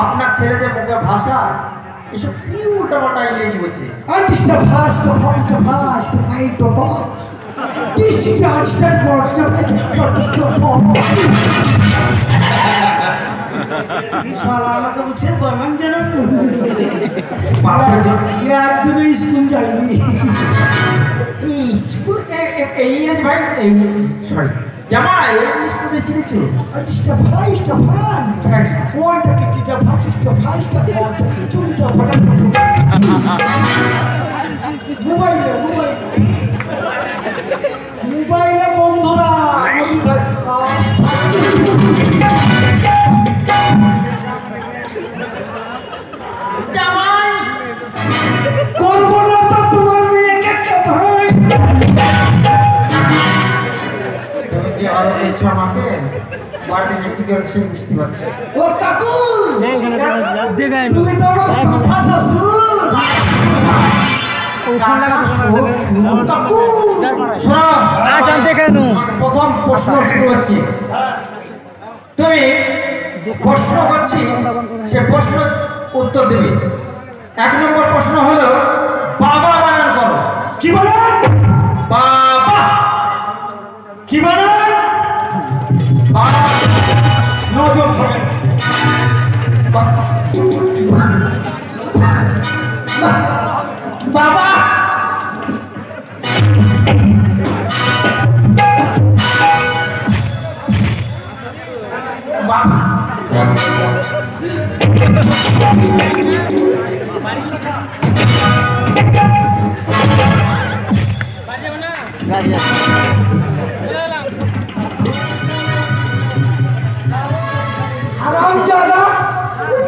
আপনার ছেলে যে মুখে ভাষা এসব কি উল্টা পাল্টা ইংরেজি বলছে. শালা আমাকে যেন স্কুল যাইনি। স্কুল এই ভাই সরি জামা ইংলিশ মধ্যে শিখেছো? আর্টিস্টা ফাইস্টা ফান ওয়ানটা কি কিটা ফাইস্টা ফাইস্টা ওয়ানটা চুনটা ফটাফট মোবাইলে মোবাইলে। মোবাইলে বন্ধুরা বলছো আমাকে বাড়িতে যে কি করে সে বুঝতে পারছি ও কাকু তুমি তো আমার কথা শ্বশুর প্রথম প্রশ্ন শুরু হচ্ছে তুমি প্রশ্ন করছি সে প্রশ্ন উত্তর দেবে। এক নম্বর প্রশ্ন হলো বাবা বানান করো। কি বলেন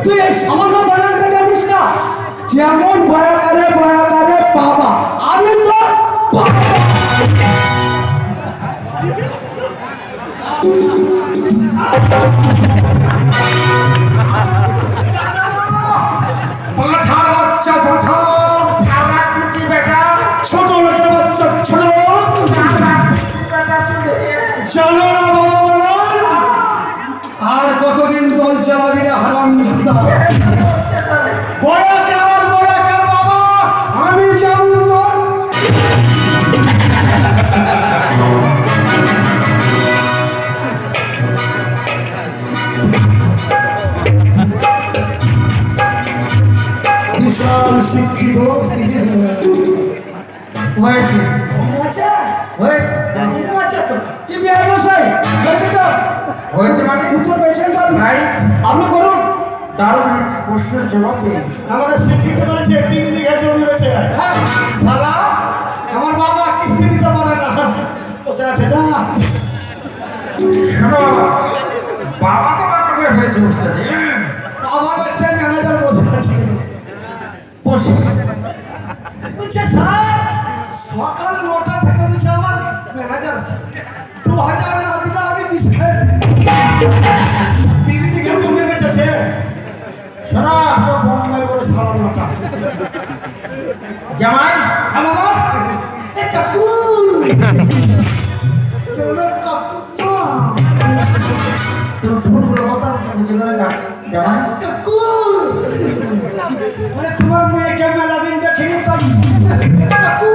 তুই সামান্য বানানটা জানিস না? যেমন বয়াকারে বিশাল শিক্ষিত হয়েছে হয়েছে তো কি বিহার মশাই হয়েছে। তো হয়েছে মানে উত্তর পেয়েছেন তো আপনি? রাইট আপনি করুন। দারুণ হয়েছে প্রশ্নের জবাব পেয়েছি আমরা শিক্ষিত করেছে তিন বিঘা জমি রয়েছে। সালা আমার বাবা কিস্তি দিতে পারে না। বসে আছে যা। শোনো বাবা তো বাধ্য করে ফেলেছে বুঝতেছি আমার বাচ্চা ম্যানেজার বসে আছে। বসে। বলছে স্যার সকাল নটা থেকে বলছে আমার ম্যানেজার আছে। দু হাজার না দিলে আমি বিষ খাই তো বোম্বাই করে সারা নটা জামাই হ্যাঁ বাবা এ কাকু তোমার কাকু তো তুমি ভুলগুলো কথা কিছু করে না জামাই। কাকু মানে তোমার মেয়েকে মেলা দিন দেখিনি তাই। কাকু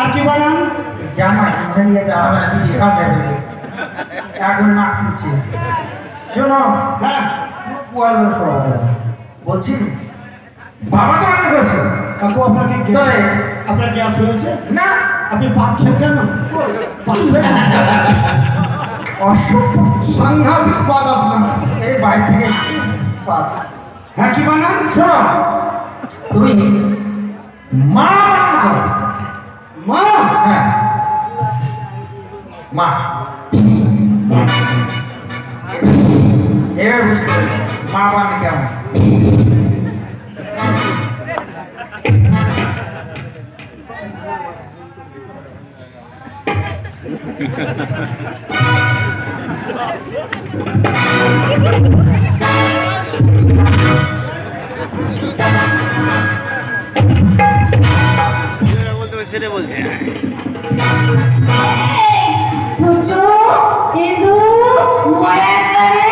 আর কি বানান জামাই ধরে যাওয়া হবে না এখন নাক পিছিয়ে শোনো হ্যাঁ। বলছি বাবা তো অনেক করেছে। কাকু আপনাকে তবে আপনার গ্যাস হয়েছে? না। আপনি পাচ্ছেন কেন পাচ্ছেন অসুখ সাংঘাতিক পদ আপনার। এই থেকে। হ্যাঁ কি বানান শোনো তুমি মা বানান মা? হ্যাঁ। মা। এবার বুঝতে পেরেছি, মা বানান কেমন সেটা বলছে ছোট ইন্দু মায়া করে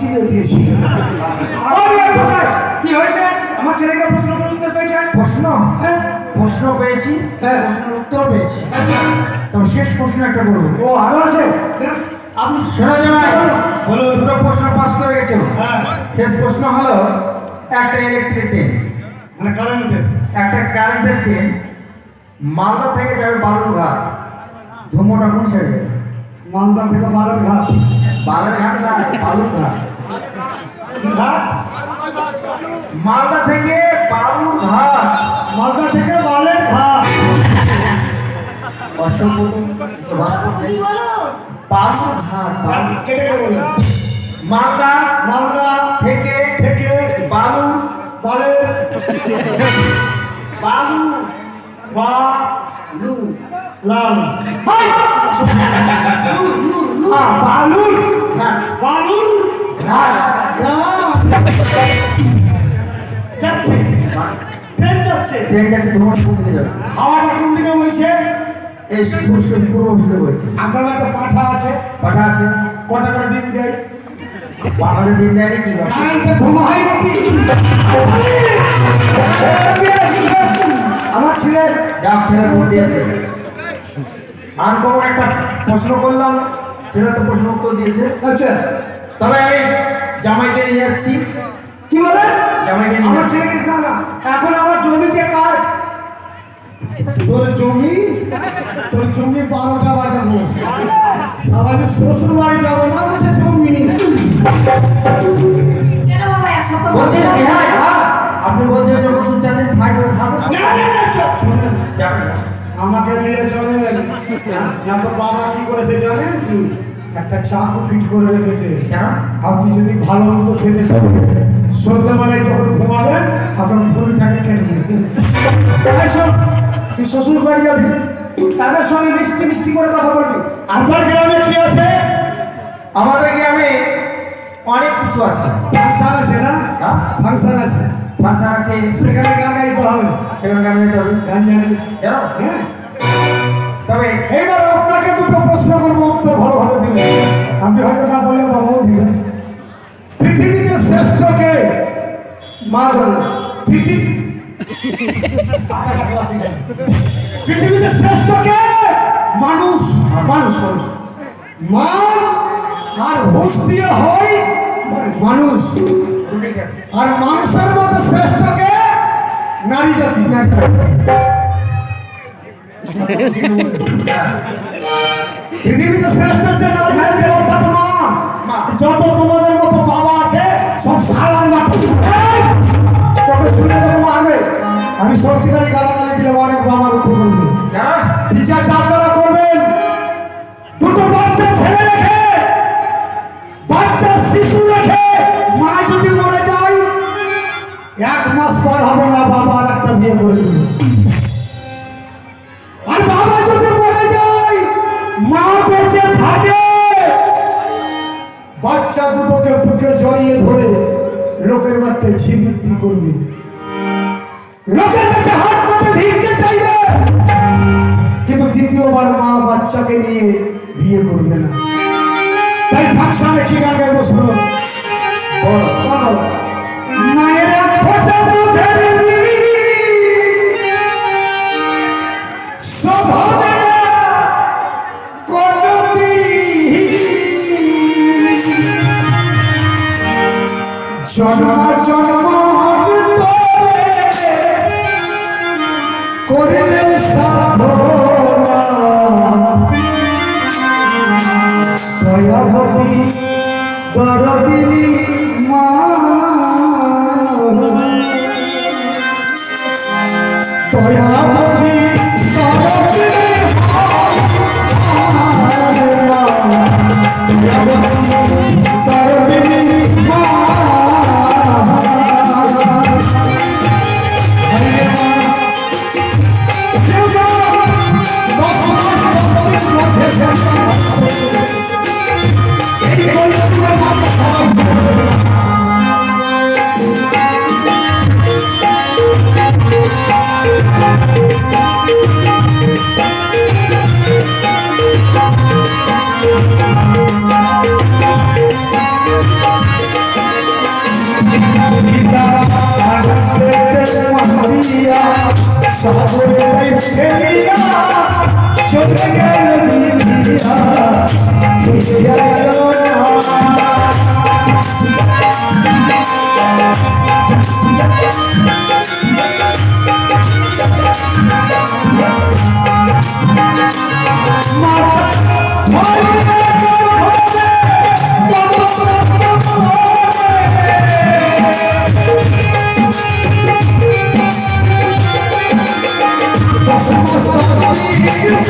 চিচিয়ে দিয়েছি। কি হয়েছে? আমার ছেলেকে প্রশ্ন উত্তর পেয়েছেন প্রশ্ন? হ্যাঁ। প্রশ্ন পেয়েছি হ্যাঁ। প্রশ্নের উত্তর পেয়েছি। তবে শেষ প্রশ্ন একটা করব ও আরও আছে? আপনি শোনা যাবে বলো। দুটো প্রশ্ন পাস করে গেছে। হ্যাঁ। শেষ প্রশ্ন হলো একটা ইলেকট্রিক ট্রেন মানে কারেন্টের একটা কারেন্টের ট্রেন মালদা থেকে যাবে বালুরঘাট। ধুমোটা কোন সাইডে? মালদা থেকে বালার ঘাট বালুরঘাট না বালুরঘাট। কি ঘাট? মালদা থেকে বালুরঘাট মালদা থেকে বালের ঘাট। অসম্ভব বলো কেটে মালদা মালদা থেকে থেকে বালু বালের বালু বা লু। লাল। হ্যাঁ বালুর ঘাট বালুর ঘাট ঘাট যাচ্ছে। ট্রেন যাচ্ছে। ট্রেন যাচ্ছে ধুমোটা কোন যাবে। হাওয়াটা কোন দিকে বইছে এই পূর্ব পূর্ব দিকে বলছে আপনার কাছে পাঠা আছে? পাঠা আছে। কটা করে ডিম দেয়? বাংলাদেশ ট্রেন দেয়নি কি করে? ধোঁয়া হয় নাকি? আমার ছেলে যাক ছেলে ভোট দিয়েছে আনকমন একটা প্রশ্ন করলাম ছেলে তো প্রশ্ন উত্তর দিয়েছে। আচ্ছা। তবে আমি জামাইকে নিয়ে যাচ্ছি। কি বলে? জামাইকে নিয়ে আমার ছেলেকে না না এখন আমার জমিতে কাজ। তোর জমি? তোর জমি বারোটা বাজাবো। সারাদিন শ্বশুর বাড়ি যাব না বলছে জমি। বলছেন বিহাই আপনি বলছেন যখন তুই জানেন থাকবে খাব। না, না, না, চুপ, শোনেন। আমাকে নিয়ে চলেন। না তো বাবা কি করেছে জানেন? একটা চাকু ফিট করে রেখেছে। কেন? আপনি যদি ভালো মতো খেতে চান সন্ধ্যাবেলায় যখন ঘুমাবেন আপনার ভুঁড়িটাকে কেটে তুই শ্বশুর বাড়ি যাবি? তাদের সঙ্গে মিষ্টি মিষ্টি করে কথা বলবি। আপনার গ্রামে কি আছে? আমাদের গ্রামে অনেক কিছু আছে। ফাংশন আছে না? হ্যাঁ? ফাংশন আছে। ফাংশন আছে। সেখানে গান গাইতে হবে। সেখানে গান গাইতে হবে। গান জানি। জানো হ্যাঁ। তবে এইবার আপনাকে দুটো প্রশ্ন করব উত্তর ভালোভাবে দিবেন। আপনি হয়তো না বললে বাবাও দিবেন। পৃথিবীতে শ্রেষ্ঠ কে? মা জন্ম পৃথিবী পৃথিবীতে শ্রেষ্ঠ কে? মানুষ। মানুষ মানুষ। মান আর হুঁশ দিয়ে হয় মানুষ। আর মানুষের মধ্যে শ্রেষ্ঠ কে? নারী জাতি। পৃথিবীতে শ্রেষ্ঠ হচ্ছে নারী অর্থাৎ মা যত তোমাদের মতো বাবা আছে সব সারার মাটি। মারবে। আমি সত্যিকারী গালাগালি দিলে অনেক বাবা লক্ষ্য করবে জানো বিচারটা আপনারা করবেন। দুটো বাচ্চা ছেলে রেখে বাচ্চা শিশু রেখে মা যদি মরে যায় এক মাস পর হবে না বাবা আর একটা বিয়ে করে দিল আর বাবা যদি মরে যায়, মা বেঁচে থাকে। বাচ্চা দুটোকে বুকে জড়িয়ে ধরে লোকের মধ্যে ঝিবৃত্তি করবে। লোকের কাছে হাত পাতে ভিড়তে চাইবে। কিন্তু দ্বিতীয়বার মা বাচ্চাকে নিয়ে বিয়ে করবে না। তাই ফাংশনে কি গান গাইবো বলো। মায়ের সাগরে এই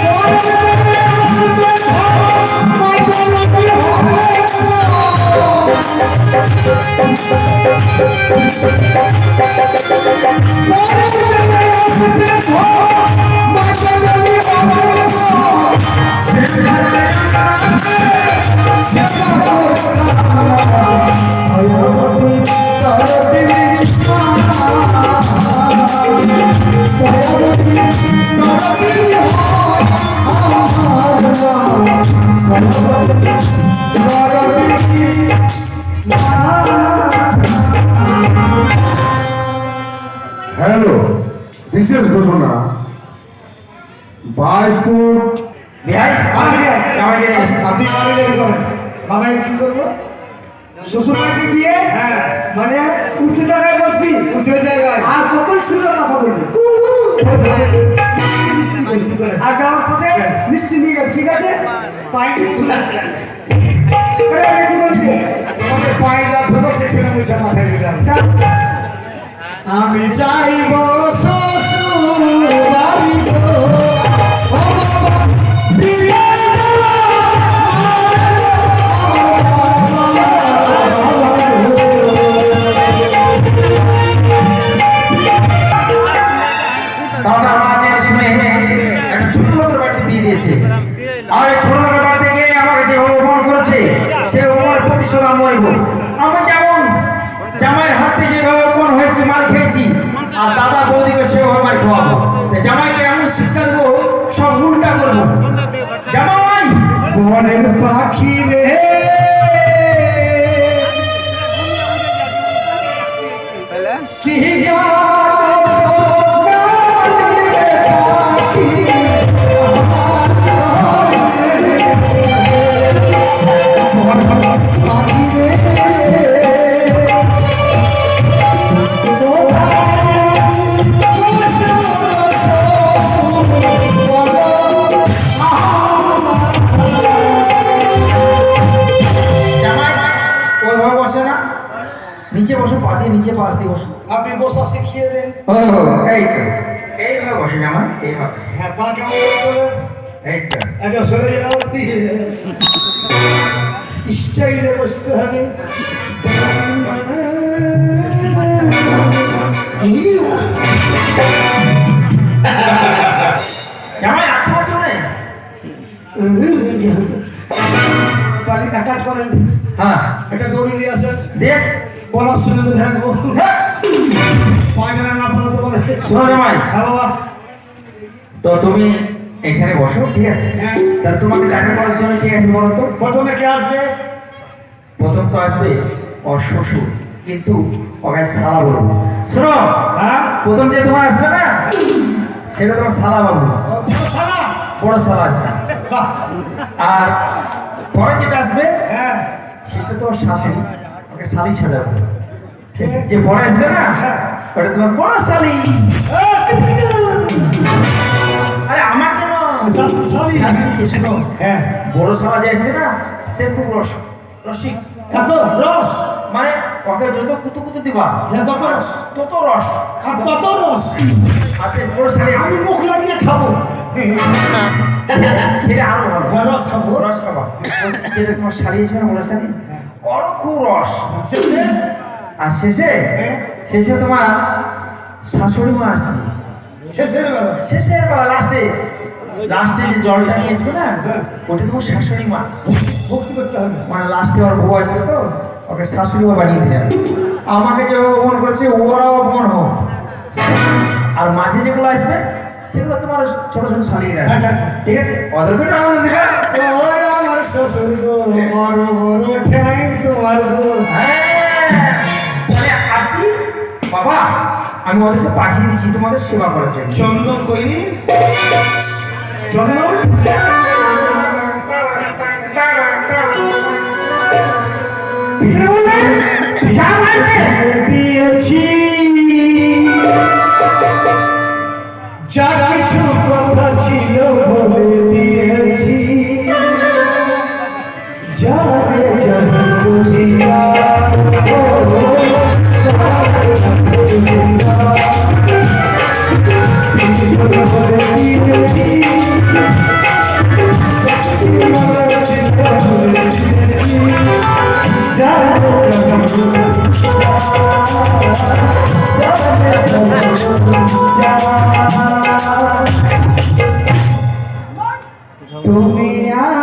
হ্যালো বিশেষ ঘোষণা। বাইশ ফুট। এসে। আপনি বাবাই কি করব? শ্বশুর বাড়িতে গিয়ে হ্যাঁ। মানে উঁচু জায়গায় বসবি। উঁচু জায়গায়। আর কখন সুন্দর কথা বলবি। আর যাওয়ার পথে মিষ্টি নিয়ে যাবে ঠিক আছে? পায়ে কি বলছি তোমাদের পায়ে যা ধরো পেছনে মুছে মাথায় দিলাম আমি শ্বশুর আর এই ছোট লোকের গিয়ে আমাকে যে অপমান করেছে, সে অপমানের প্রতিশোধ আমি নেব। আমি যেমন জামাইয়ের হাত থেকে যেভাবে অপমান হয়েছে, মার খেয়েছি, আর দাদা বৌদিকে সেভাবে বনের পাখি এই তো এইভাবে বসে হ্যাঁ পা কেমন এই তো। আচ্ছা সরে যাও। স্টাইলে বসতে হবে। জামাই আটকে আছে বাড়ি এক কাজ করেন। হ্যাঁ। একটা দড়ি নিয়ে আসেন। দেখ গলার পায়খানা না হ্যাঁ তো তুমি এখানে বসো ঠিক আছে? হ্যাঁ। তাহলে তোমাকে দেখা করার জন্য কে আসবে বলো তো? প্রথমে কে আসবে? প্রথম তো আসবে ওর শ্বশুর কিন্তু ওকে সালা বলব। শোনো হ্যাঁ? প্রথম যে তোমার আসবে না সেটা তোমার সালা ও, বড় সালা? আসবে। আর পরে যেটা আসবে হ্যাঁ। সেটা তো শাশুড়ি ওকে শালি সাজাবো যে পরে আসবে না হ্যাঁ। ওটা তোমার বড় শালি। আরে শাশুড়ি, শোনো হ্যাঁ। বড় শালা যে আসবে না সে খুব রস রসিক। এত রস? মানে ওকে যত কুতু কুতু দিবা হ্যাঁ, তত রস। তত রস। আর তত রস? আর বড় শালি আমি মুখ লাগিয়ে খাব। খেলে আরও ভালো। হ্যাঁ, রস খাব। রস খাবা। যেটা তোমার না বড় শাড়ি ওরও খুব রস। আর শেষে হ্যাঁ। শেষে তোমার শাশুড়ি মা আসবে। শেষের বেলা। শেষের বেলা লাস্টে লাস্টে যে জলটা নিয়ে আসবে না হ্যাঁ। ওটা তোমার শাশুড়ি মা। ভক্তি করতে হবে? মানে লাস্টে ওর বউ আসবে তো ওকে শাশুড়ি মা বানিয়ে দিলেন আমাকে যে অপমান করেছে ওরাও অপমান হোক। আর মাঝে যেগুলো আসবে সেগুলো তোমার ছোট ছোট শালিরা আচ্ছা, আচ্ছা। ঠিক আছে? আনন্দ দিবে আমার শ্বশুর বড় বড় ঠ্যাং তোমার হ্যাঁ। বাবা আমি ওদেরকে পাঠিয়ে দিচ্ছি তোমাদের সেবা করার জন্য। চন্দন কইনি চন্দন? যা বলবে? দিয়েছি। যা কিছু কথা ছিল তুমি আমার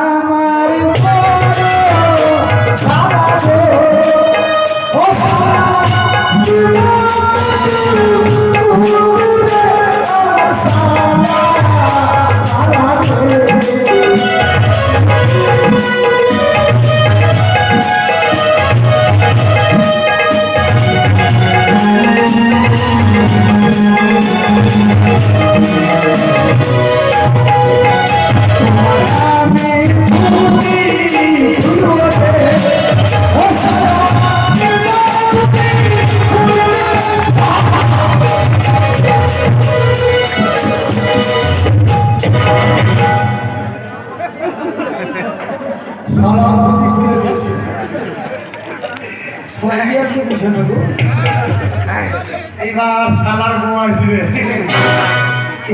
এইবার সালার বোমা আসবে।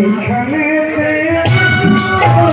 এখানে আমার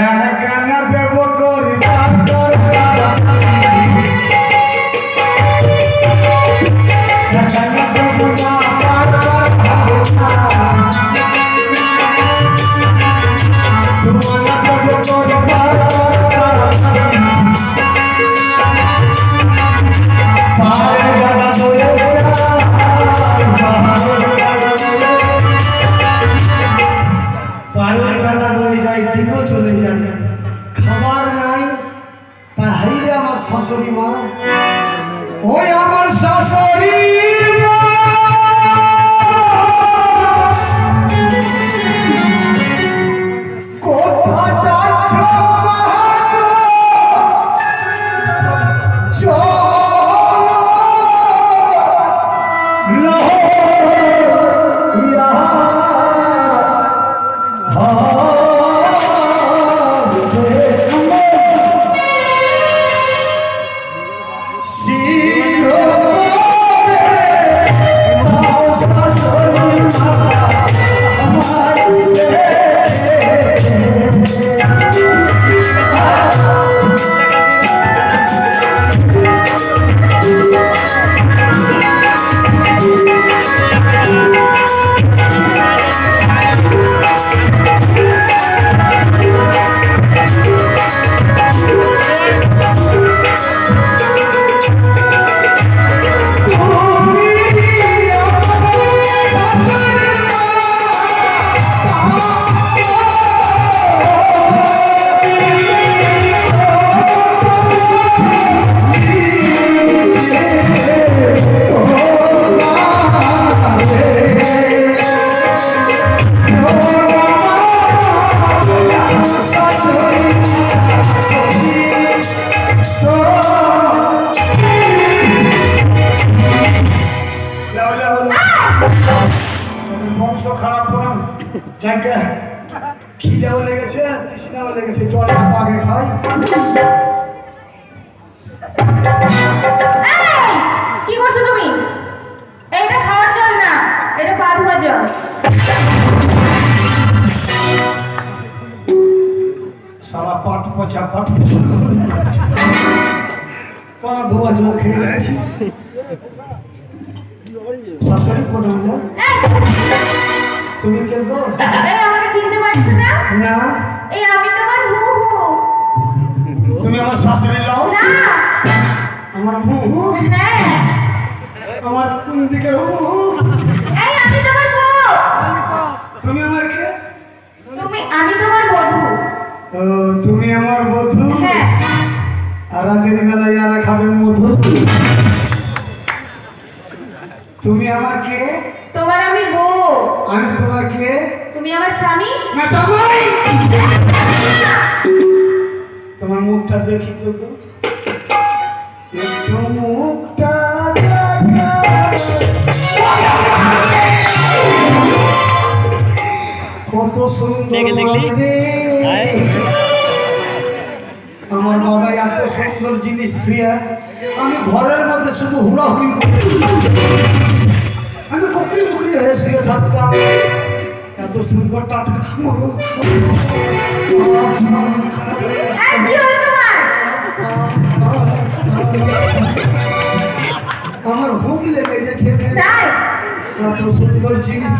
আরে কেন দেব করিবার না? এই আমি তোমার হু হু তুমি আমার শাশুড়ি লও না। আমার হু হু হ্যাঁ। আমার কোন দিকে হু হু এই আমি তোমার বউ। তুমি আমার কে? তুমি আমি তোমার বধূ। ও, তুমি আমার বধূ? হ্যাঁ। আর রাতের বেলায় যারা খাবেন মধু? তুমি আমার কে? তোমার আমি বউ। আমি তোমার কে? তুমি আমার স্বামী? না জামাই তোমার মুখটা দেখি তো একটু মুখটা কত সুন্দর দেখে দেখলি? রে। আমার বাবা এত সুন্দর জিনিস থুয়া আমি ঘরের মধ্যে শুধু হুড়াহুড়ি করি। আমি কুকরি কুকরি হয়ে শুয়ে থাকতাম। এত সুন্দর টাটকা আমার হুক লেগে গেছে তাই? এত সুন্দর জিনিস।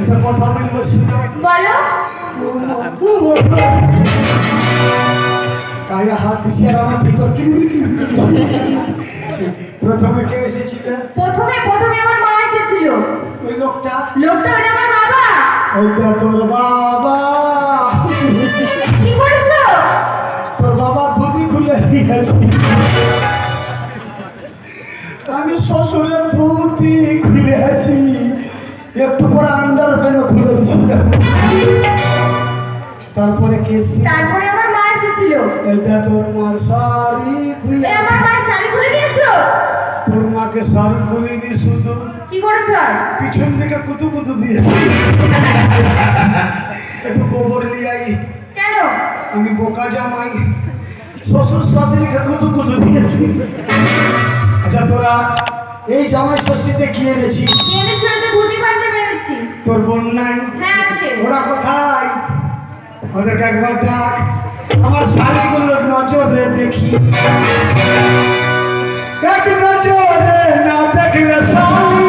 একটা কথা বলব বলো। গায়ে হাত দিছি আমার ভিতর কিলবিল কিলবিল। প্রথমে কে এসেছিল? প্রথমে প্রথমে আমার মা এসেছিল ওই লোকটা? লোকটা ওটা আমার বাবা। ওইটা তোর বাবা। কি করেছ? তোর বাবা ধুতি খুলে দিয়েছে। আমি শ্বশুরের ধুতি খুলে আছি একটু পরে আন্ডার প্যান্ট খুলে দিয়েছিলাম। তারপরে কে তারপরে আমার মা এসেছিল। এইটা তোর মার শাড়ি খুলে আমার মায়ের শাড়ি খুলে দিয়েছ? তোর মাকে শাড়ি পিছন দিকে কুতু কুতু দিয়েছে। একটু গোবর নিয়ে আই। কেন? আমি বোকা জামাই। শ্বশুর শাশুড়িকে কুতু কুতু দিয়েছি। আচ্ছা তোরা এই জামাই ষষ্ঠীতে কি এনেছি তোর বোন নাই? হ্যাঁ ওরা কোথায়? ওদেরকে একবার ডাক। আমার শাড়িগুলোর নজরে দেখি। এক নজরে না দেখলে শাড়ি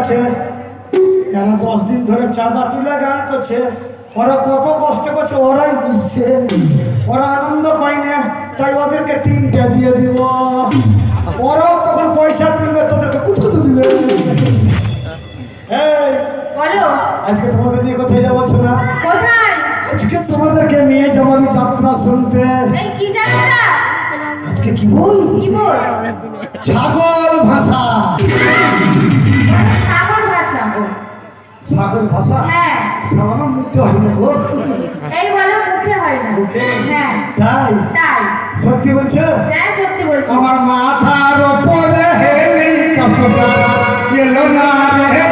আছে। এরা দশ দিন ধরে চাঁদা তুলে গান করছে? ওরা কত কষ্ট করছে ওরাই বুঝছে। ওরা আনন্দ পায় না তাই ওদেরকে তিনটা দিয়ে দিব। ওরাও তখন পয়সা তুলবে তোদেরকে কুত দিবে। আজকে তোমাদের নিয়ে কোথায় যাব শোনা? আজকে তোমাদেরকে নিয়ে যাব আমি যাত্রা শুনতে। আজকে কি বল? ছাগল ভাষা। ছাগল ভাষা? হ্যাঁ। সামান্য মুক্তি হয় না গো। এই বলো মুখে হয় না। মুখে? হ্যাঁ। তাই? তাই। সত্যি বলছো? হ্যাঁ সত্যি বলছো। আমার মাথার উপরে হেলি। কাপড়টা এলো না রে